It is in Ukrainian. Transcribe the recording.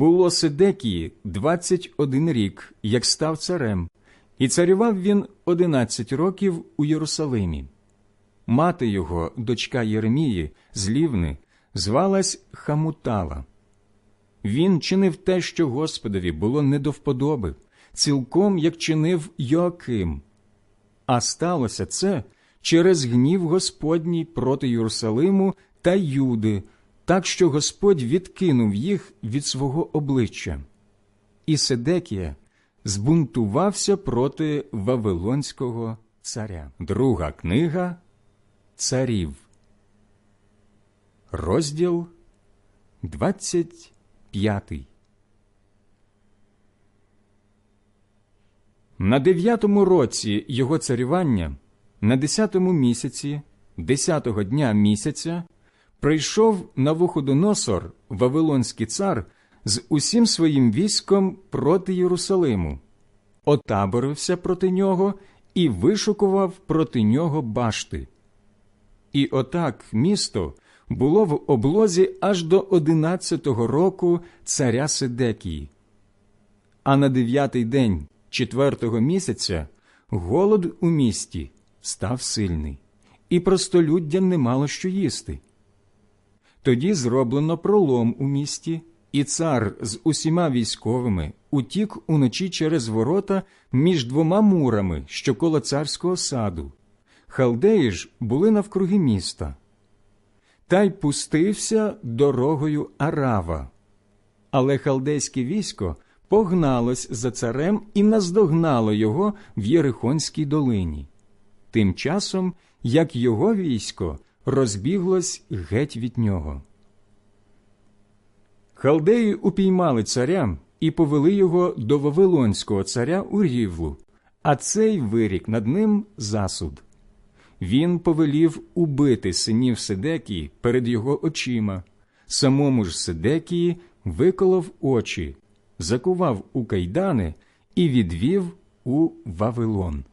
Було Сидекії 21 рік, як став царем, і царював він 11 років у Єрусалимі. Мати його, дочка Єремії, з Лівни, звалась Хамутала. Він чинив те, що Господові було не до вподоби, цілком як чинив Йоаким. А сталося це через гнів Господній проти Єрусалиму та Юди, так що Господь відкинув їх від свого обличчя. І Седекія збунтувався проти Вавилонського царя. Друга книга царів. Розділ 25 На дев'ятому році його царювання, на десятому місяці, десятого дня місяця, прийшов Навуходоносор, Вавилонський цар, з усім своїм військом проти Єрусалиму, отаборився проти нього і вишукував проти нього башти. І отак місто було в облозі аж до одинадцятого року царя Сидекії. А на дев'ятий день четвертого місяця голод у місті став сильний, і простолюддя не мало що їсти. Тоді зроблено пролом у місті, і цар з усіма військовими утік уночі через ворота між двома мурами, що коло царського саду. Халдеї ж були навкруги міста. Та й пустився дорогою Арава. Але халдейське військо погналось за царем і наздогнало його в Єрихонській долині. Тим часом, як його військо розбіглось геть від нього. Халдеї упіймали царя і повели його до Вавилонського царя у Рівлу, а цей вирік над ним засуд. Він повелів убити синів Сидекії перед його очима, самому ж Сидекії виколов очі, закував у кайдани і відвів у Вавилон.